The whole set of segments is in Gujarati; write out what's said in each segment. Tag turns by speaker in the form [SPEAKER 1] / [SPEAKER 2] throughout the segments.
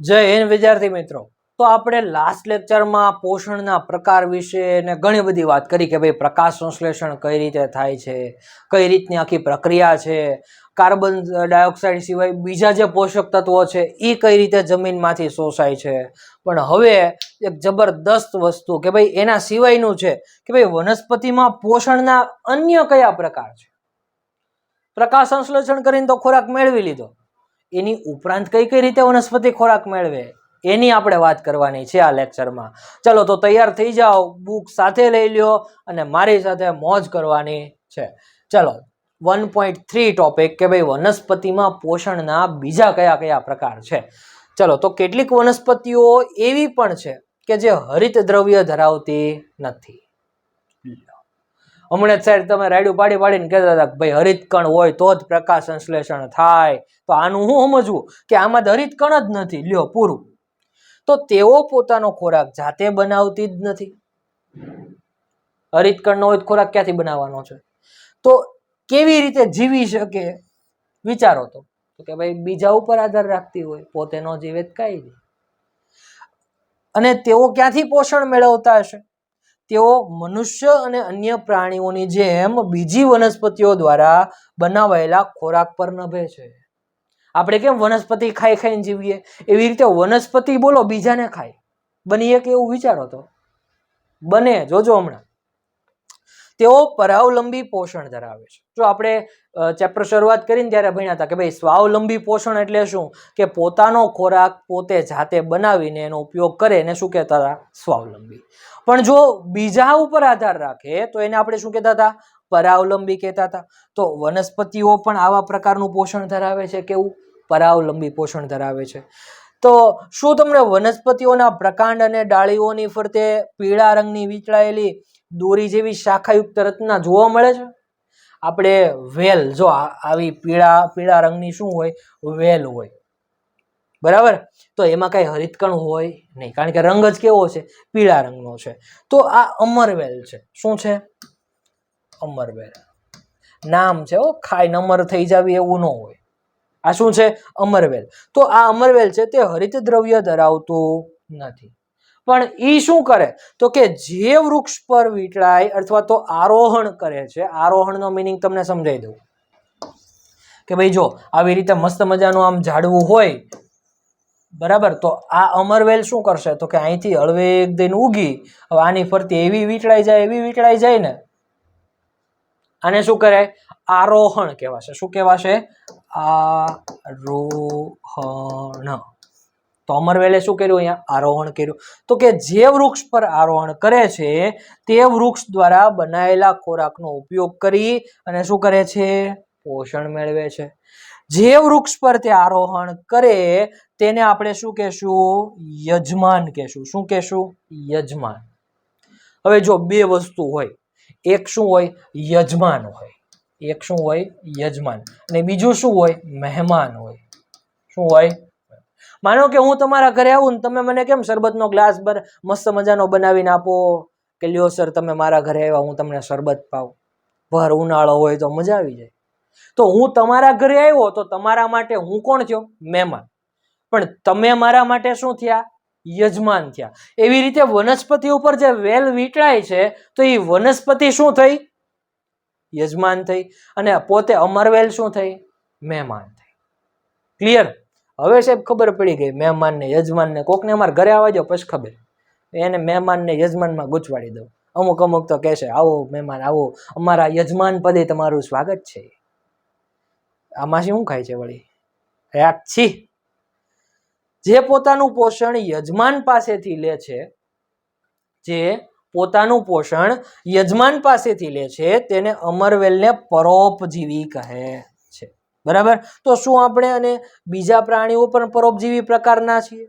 [SPEAKER 1] જય હિન્દ વિદ્યાર્થી મિત્રો. તો આપણે લાસ્ટ લેક્ચરમાં પોષણના પ્રકાર વિશે ને ઘણી બધી વાત કરી કે ભાઈ પ્રકાશ સંશ્લેષણ કઈ રીતે થાય છે, કઈ રીતની આખી પ્રક્રિયા છે, કાર્બન ડાયોક્સાઇડ સિવાય બીજા જે પોષક તત્વો છે એ કઈ રીતે જમીનમાંથી શોષાય છે. પણ હવે એક જબરદસ્ત વસ્તુ કે ભાઈ એના સિવાયનું છે કે ભાઈ વનસ્પતિમાં પોષણના અન્ય કયા પ્રકાર છે? પ્રકાશ સંશ્લેષણ કરીને તો ખોરાક મેળવી લીધો. એની ઉપરાંત કઈ કઈ રીતે વનસ્પતિ ખોરાક મેળવે, એની આપણે વાત કરવાની છે આ લેક્ચરમાં ચલો તો તૈયાર થઈ જાઓ બુક સાથે લઈ લ્યો અને મારી સાથે મોજ કરવાની છે. ચલો વન પોઈન્ટ થ્રી ટોપિક કે ભાઈ વનસ્પતિમાં પોષણના બીજા કયા કયા પ્રકાર છે? ચલો તો કેટલીક વનસ્પતિઓ એવી પણ છે કે જે હરિત દ્રવ્ય ધરાવતી નથી. હમણાં જ સાહેબ તમે રાયડું પાડી પાડીને કહેતા હતા ભાઈ હરિતકણ હોય તો જ પ્રકાશ સંશ્લેષણ થાય. તો આનું હું સમજવું? કે આમાં હરિતકણ જ નથી. લ્યો, પૂરું. તો તેઓ પોતાનો ખોરાક જાતે બનાવતી જ નથી. હરિતકણનો હોય ખોરાક ક્યાંથી બનાવવાનો છે? તો કેવી રીતે જીવી શકે? વિચારો તો. કે ભાઈ બીજા ઉપર આધાર રાખતી હોય, પોતે નો જીવે કાંઈ નહીં. અને તેઓ ક્યાંથી પોષણ મેળવતા હશે? તેઓ મનુષ્ય અને અન્ય પ્રાણીઓની જેમ બીજી વનસ્પતિઓ દ્વારા બનાવાયેલા ખોરાક પર નભે છે. આપણે કેમ વનસ્પતિ ખાઈ ખાઈને જીવીએ? એવી રીતે વનસ્પતિ બોલો, બીજાને ખાય. બનીએ એક એવું વિચારો તો. બને, જોજો હમણાં. તેઓ પરાવલંબી પોષણ ધરાવે છે. જો આપણે ચેપ્ટર શરૂઆત કરીને ત્યારે ભણ્યા હતા કે ભાઈ સ્વાવલંબી પોષણ એટલે શું? કે પોતાનો ખોરાક પોતે જાતે બનાવીને એનો ઉપયોગ કરે એને શું કહેતા હતા? સ્વાવલંબી. પણ જો બીજા ઉપર આધાર રાખે તો એને આપણે શું કહેતા હતા? પરાવલંબી કહેતા હતા. તો વનસ્પતિઓ પણ આવા પ્રકારનું પોષણ ધરાવે છે કેવું પરાવલંબી પોષણ ધરાવે છે. તો શું તમને વનસ્પતિઓના પ્રકાંડ અને ડાળીઓની ફરતે પીળા રંગની વીંટળાયેલી દોરી જેવી શાખાયુક્ત રચના જોવા મળે છે? આપણે વેલ, જો આવી પીળા પીળા રંગની શું હોય? વેલ હોય. બરાબર? તો એમાં કાંઈ હરિતકણ હોય નહીં, કારણ કે રંગ જ કેવો છે? પીળા રંગનો છે. તો આ અમરવેલ છે. શું છે? અમરવેલ નામ છે ઓ ખાઈને અમર થઈ જાવી એવું ન હોય. આ શું છે? અમરવેલ તો આ અમરવેલ છે તે હરિત દ્રવ્ય ધરાવતું નથી. પણ ઈ શું કરે? તો કે જે વૃક્ષ પર વીંટળાય અથવા તો આરોહણ કરે છે, આરોહણનો મિનિંગ તમને સમજાવી દઉં. કે ભાઈ જો, આવી રીતે મસ્ત મજાનું આમ ઝાડવું હોય, બરાબર, તો આ અમરવેલ શું કરશે? તો કે અહીંથી હળવેક દઈને ઉગી હવે આની ફરતી એવી વીંટળાઈ જાય, એવી વીંટળાઈ જાય ને. આને શું કરે આરોહણ કહેવાશે. શું કહેવાશે? આરોહણ. તો અમરવેલે શું કર્યું અહીંયા? આરોહણ કર્યું. તો કે જે વૃક્ષ પર આરોહણ કરે છે, તે વૃક્ષ દ્વારા બનાયેલા ખોરાકનો ઉપયોગ કરી અને શું કરે છે? પોષણ મેળવે છે. જે વૃક્ષ પર તે આરોહણ કરે, તેને આપણે શું કહેશું? યજમાન કહેશું. શું કહેશું? યજમાન. હવે જો બે વસ્તુ હોય. એક શું હોય? યજમાન હોય. એક શું હોય? યજમાન. અને બીજું શું હોય? મહેમાન હોય. શું હોય? માનો કે હું તમારા ઘરે આવું ને તમે મને કેમ શરબતનો ગ્લાસ બર મસ્ત મજાનો બનાવીને આપો કે લ્યો સર, તમે મારા ઘરે આવ્યા, હું તમને શરબત પાઉં ભર, ઉનાળો હોય તો મજા આવી જાય. તો હું તમારા ઘરે આવ્યો તો તમારા માટે હું કોણ થયો? મહેમાન. પણ તમે મારા માટે શું થયા? યજમાન થયા. એવી રીતે વનસ્પતિ ઉપર જે વેલ વીંટળાય છે, તો એ વનસ્પતિ શું થઈ? યજમાન થઈ. અને પોતે અમરવેલ શું થઈ? મહેમાન થઈ. ક્લિયર હવે સાહેબ ખબર પડી ગઈ, મહેમાનને, યજમાનને, કોકને અમારા ઘરે આવવા દો પછી ખબર. એને મહેમાનને, યજમાનમાં ગૂંચવાડી દઉં. અમુક અમુક તો કહેશે આવો મહેમાન, આવો. અમારા યજમાન પદે તમારું સ્વાગત છે. આમાં શું ખાય છે વળી? યાદ છી. જે પોતાનું પોષણ યજમાન પાસેથી લે છે, જે પોતાનું પોષણ યજમાન પાસેથી લે છે, તેને અમરવેલને પરોપજીવી કહે. બરાબર? તો શું આપણે અને બીજા પ્રાણીઓ પણ પરોપજીવી પ્રકારના છીએ?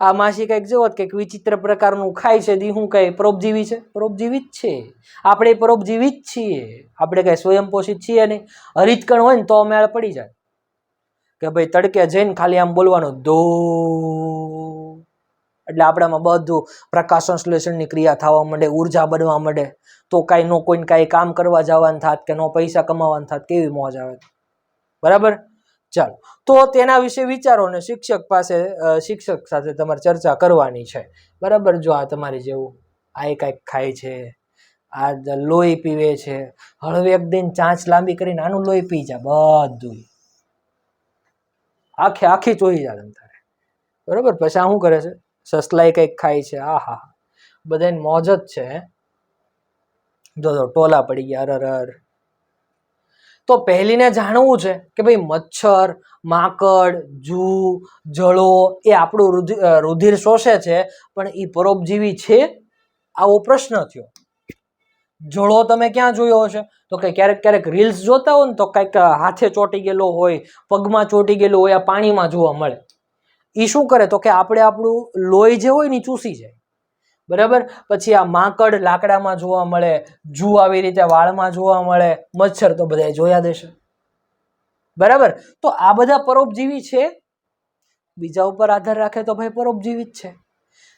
[SPEAKER 1] આ માસી કંઈક જુઓ કંઈક વિચિત્ર પ્રકારનું ખાય છે, દી હું કંઈ પરોપજીવી છે? પરોપજીવી જ છે. આપણે પરોપજીવી જ છીએ. આપણે કંઈ સ્વયંપોષિત છીએ નહીં. હરિતકણ હોય ને તો મેળ પડી જાય. કે ભાઈ તડકે જઈને ખાલી આમ બોલવાનું દો એટલે આપણામાં બધું પ્રકાશ સંશ્લેષણની ક્રિયા થવા માંડે, ઊર્જા બનવા માંડે. તો કાંઈ નો કોઈને કાંઈ કામ કરવા જવાનું થાત કે નો પૈસા કમાવાનું થાત, કેવી મોજ આવે? બરાબર? ચાલો. તો તેના વિશે વિચારો ને શિક્ષક પાસે શિક્ષક સાથે તમારે ચર્ચા કરવાની છે. બરાબર? જો આ તમારી જેવું આ કાંઈક ખાય છે, આ લોહી પીવે છે, હળવે એક દિન ચાંચ લાંબી કરીને આનું લોહી પી જા બધું આખે આખી ચોઈ જા તમ તારે. બરાબર? પછી આ શું કરે છે? સસલાઈ કંઈક ખાય છે. આ હા બધાને મોજ જ છે. જો ટોલા પડી ગયા, અરર અર તો પહેલીને જાણવું છે કે ભાઈ મચ્છર, માકડ, જૂ, જળો એ આપણું રુધિર રુધિર શોષે છે, પણ એ પરોપજીવી છે? આવો પ્રશ્ન થયો. જળો તમે ક્યાં જોયો હશે? તો કે ક્યારેક ક્યારેક રીલ્સ જોતા હોય ને તો કંઈક હાથે ચોંટી ગયેલો હોય, પગમાં ચોંટી ગયેલો હોય, આ પાણીમાં જોવા મળે. એ શું કરે? તો કે આપણે આપણું લોહી જે હોય ને ચૂસી જાય. બરાબર? પછી આ માકડ લાકડામાં જોવા મળે, જૂ આવી રીતે વાળમાં જોવા મળે, મચ્છર તો બધા જોયા દેશે બરાબર? તો આ બધા પરોપજીવી છે? બીજા ઉપર આધાર રાખે તો ભાઈ પરોપજીવી જ છે.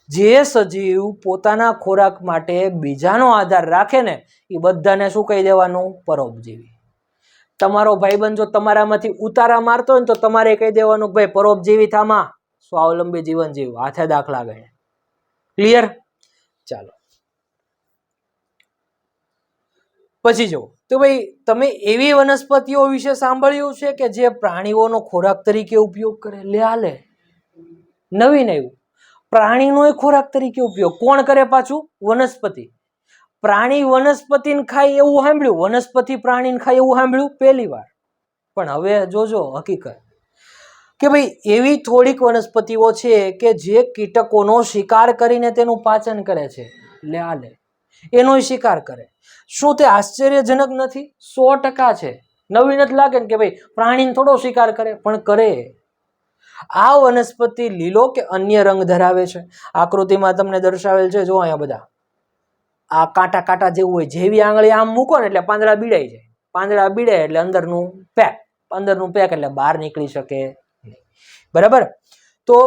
[SPEAKER 1] જે સજીવ પોતાના ખોરાક માટે બીજાનો આધાર રાખે ને, એ બધાને શું કહી દેવાનું? પરોપજીવી. તમારો ભાઈબંધ જો તમારામાંથી ઉતારા મારતો હોય ને તો તમારે કહી દેવાનું ભાઈ પરોપજીવી થામાં. સ્વાવલંબી જીવન જીવ? હાથે દાખલા ગણે. ક્લિયર ચાલો. પછી જુઓ, તો ભાઈ, તમે એવી વનસ્પતિઓ વિશે સાંભળ્યું છે કે જે પ્રાણીઓનો ખોરાક તરીકે ઉપયોગ કરે? લે હાલે નવીન એવું પ્રાણીનો ખોરાક તરીકે ઉપયોગ. કોણ કરે પાછું? વનસ્પતિ. પ્રાણી વનસ્પતિને ખાય એવું સાંભળ્યું. વનસ્પતિ પ્રાણીને ખાય એવું સાંભળ્યું પહેલી વાર. પણ હવે જોજો હકીકત. કે ભાઈ એવી થોડીક વનસ્પતિઓ છે કે જે કીટકોનો શિકાર કરીને તેનું પાચન કરે છે. લે આ લે. એનો શિકાર કરે. શું તે આશ્ચર્યજનક નથી? સો ટકા છે. નવીન જ લાગે ને કે ભાઈ પ્રાણીને થોડો શિકાર કરે, પણ કરે. આ વનસ્પતિ લીલો કે અન્ય રંગ ધરાવે છે? આકૃતિમાં તમને દર્શાવેલ છે, જો અહીંયા બધા. આ કાંટા કાંટા જેવું હોય, જેવી આંગળી આમ મૂકો ને એટલે પાંદડા બીડાઈ જાય. પાંદડા બીડે એટલે અંદરનું પેક. અંદરનું પેક એટલે બહાર નીકળી શકે. બરાબર? તો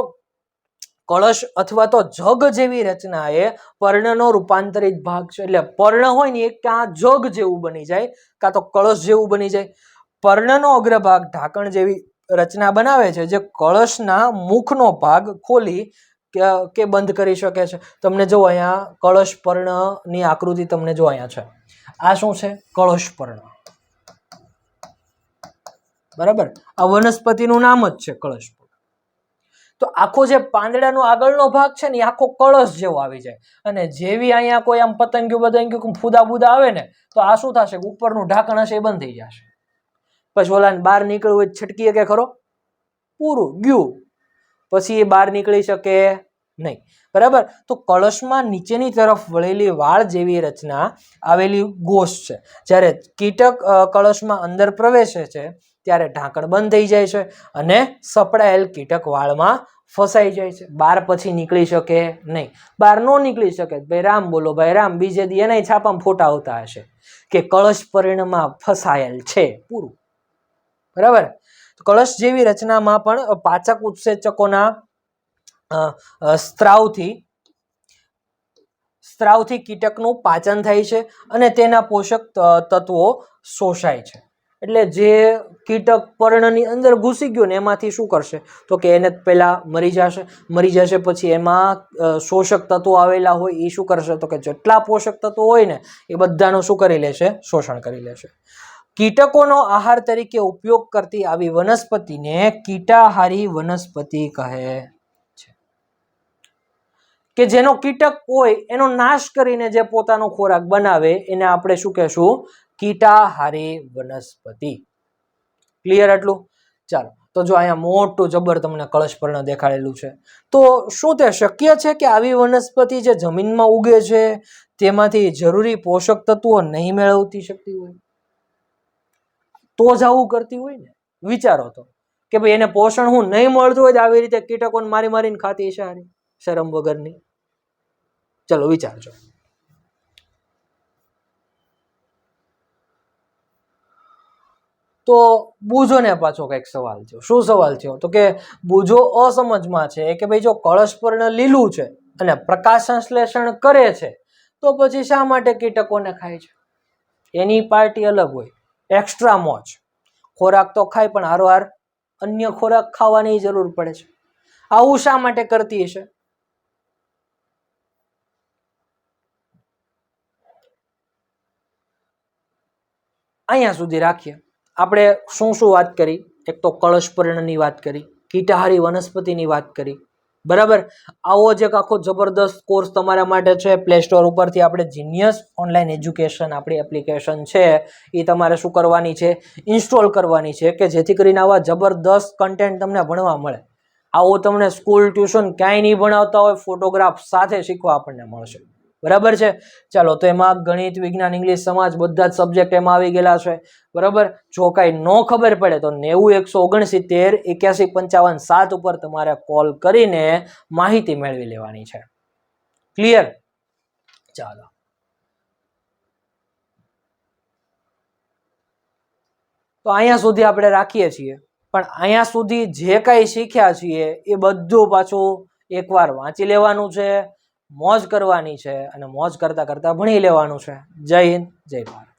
[SPEAKER 1] કળશ અથવા તો જગ જેવી રચના એ પર્ણનો રૂપાંતરિત ભાગ છે. એટલે પર્ણ હોય ને એ કાં જગ જેવું બની જાય, કાં તો કળશ જેવું બની જાય. પર્ણનો અગ્રભાગ ઢાંકણ જેવી રચના બનાવે છે, જે કળશના મુખનો ભાગ ખોલી કે બંધ કરી શકે છે. તમને જો અહીંયા કળશ પર્ણની આકૃતિ તમને જો અહીંયા છે. આ શું છે? કળશ પર્ણ. બરાબર? આ વનસ્પતિનું નામ જ છે કળશ તો આખો જે પાંદડાનો આગળનો ભાગ છે ને, એ આખો કળશ જેવો આવી જાય. અને જેવી અહીંયા કોઈ આમ પતંગિયું બતંગિયું ફૂદા બુદા આવે ને, તો આ શું થશે? ઉપરનું ઢાંકણ હશે, એ બંધ થઈ જશે. પછી ઓલાને બહાર નીકળવું હોય છટકીએ કે ખરો? પૂરું, ગયું. પછી એ બહાર નીકળી શકે નહીં. બરાબર? તો કળશમાં નીચેની તરફ વળેલી વાળ જેવી રચના આવેલી ગોશ છે. જ્યારે કીટક કળશમાં અંદર પ્રવેશે છે ત્યારે ઢાંકણ બંધ થઈ જાય છે અને સપડાયેલ કીટક વાળમાં ફસાઈ જાય છે. બહાર પછી નીકળી શકે નહીં. બહાર ન નીકળી શકે. ભાઈ રામ બોલો, ભાઈ રામ, બીજે દી એના છાપામાં ફોટા આવતા હશે કે કળશ પરિણમાં ફસાયેલ છે પૂરું. બરાબર? કળશ જેવી રચનામાં પણ પાચક ઉત્સેચકોના સ્ત્રાવથી સ્ત્રાવથી કીટકનું પાચન થાય છે અને તેના પોષક તત્વો શોષાય છે. એટલે જે કીટક પર્ણની અંદર ઘૂસી ગયો ને એમાંથી શું કરશે? તો કે એને પહેલાં મરી જશે. મરી જશે પછી એમાં શોષક તત્વો આવેલા હોય એ શું કરશે? તો કે જેટલા પોષક તત્વો હોય ને, એ બધાનું શું કરી લેશે? શોષણ કરી લેશે. કીટકોનો આહાર તરીકે ઉપયોગ કરતી આવી વનસ્પતિને કીટાહારી વનસ્પતિ કહે છે. કે જેનો કીટક હોય, એનો નાશ કરીને જે પોતાનો ખોરાક બનાવે, એને આપણે શું કહેશું? કીટાહારી વનસ્પતિ. ક્લિયર આટલું? ચાલો, તો જો અહીંયા મોટું જબર તમને કળશપર્ણ દેખાડેલું છે, તો શું તે શક્ય છે કે આવી વનસ્પતિ જે જમીનમાં ઉગે છે, તેમાંથી જરૂરી પોષક તત્વો નહીં મેળવતી શકતી હોય? તો જ આવું કરતી હોય ને? વિચારો તો, કે ભાઈ એને પોષણ હું નહીં મળતું હોય આવી રીતે કીટકોને મારી મારીને ખાતી છે શરમ વગરની. ચલો વિચારજો. તો બુજો ને પાછો કંઈક સવાલ થયો. શું સવાલ થયો? તો કે બુજો અસમજમાં છે કે ભાઈ જો કળશપર્ણ લીલું છે અને પ્રકાશ સંશ્લેષણ કરે છે, તો પછી શા માટે કીટકોને ખાય છે? એની પાર્ટી અલગ હોય. એક્સ્ટ્રા મોજ. ખોરાક તો ખાય પણ હારોહાર અન્ય ખોરાક ખાવાની જરૂર પડે છે. આવું શા માટે કરતી હશે? અહીંયા સુધી રાખીએ. આપણે શું શું વાત કરી? એક તો કળશપર્ણની વાત કરી, કીટાહારી વનસ્પતિની વાત કરી. બરાબર? આવો જ એક આખો જબરદસ્ત કોર્સ તમારા માટે છે. પ્લે સ્ટોર ઉપરથી આપણે જીનિયસ ઓનલાઈન એજ્યુકેશન આપણી એપ્લિકેશન છે. એ તમારે શું કરવાની છે? ઇન્સ્ટોલ કરવાની છે કે જેથી કરીને આવા જબરદસ્ત કન્ટેન્ટ તમને ભણવા મળે. આવો તમને સ્કૂલ ટ્યુશન ક્યાંય નહીં ભણાવતા હોય ફોટોગ્રાફ સાથે શીખવા આપણને મળશે. બરાબર છે? ચાલો, તો એમાં ગણિત, વિજ્ઞાન, ઇંગ્લિશ, સમાજ બધા જ સબ્જેક્ટ એમાં આવી ગયેલા છે. બરાબર? જો કાંઈ ન ખબર પડે તો નેવું, એકસો ઓગણસિત્તેર, એક્યાસી, પંચાવન, સાત ઉપર તમારે કોલ કરીને માહિતી મેળવી લેવાની છે. ક્લિયર ચાલો. તો અહીંયા સુધી આપણે રાખીએ છીએ. પણ અહીંયા સુધી જે કાંઈ શીખ્યા છીએ એ બધું પાછું એકવાર વાંચી લેવાનું છે. મોજ કરવાની છે અને મોજ કરતા કરતાં ભણી લેવાનું છે. જય હિન્દ જય ભારત.